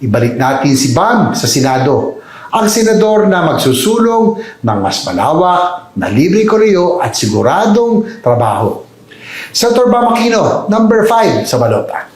Ibalik natin si Bam sa Senado. Ang senador na magsusulong ng mas malawak, na libre koreo at siguradong trabaho. Senator Bam Aquino, number 5 sa balota.